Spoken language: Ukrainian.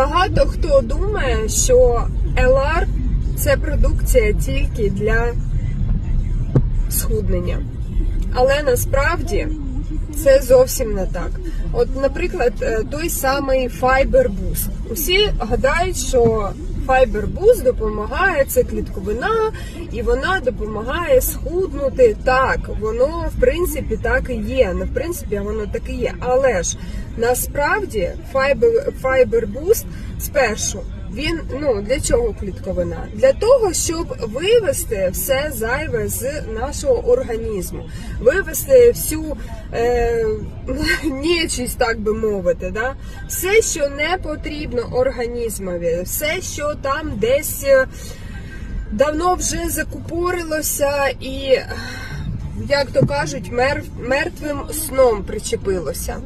Багато хто думає, що LR це продукція тільки для схуднення. Але насправді це зовсім не так. От, наприклад, е, той самий Fiber Boost. Усі гадають, що Boost допомагає, це клітковина, і вона допомагає схуднути. Так, воно в принципі так і є. Не в принципі, воно так і є. Але ж насправді Fiber Boost спершу. Він ну для чого клітковина? Для того, щоб вивести все зайве з нашого організму, вивести всю е, нечість, так би мовити, да? все, що не потрібно організмові, все, що там десь е, давно вже закупорилося і, як то кажуть, мер, мертвим сном причепилося.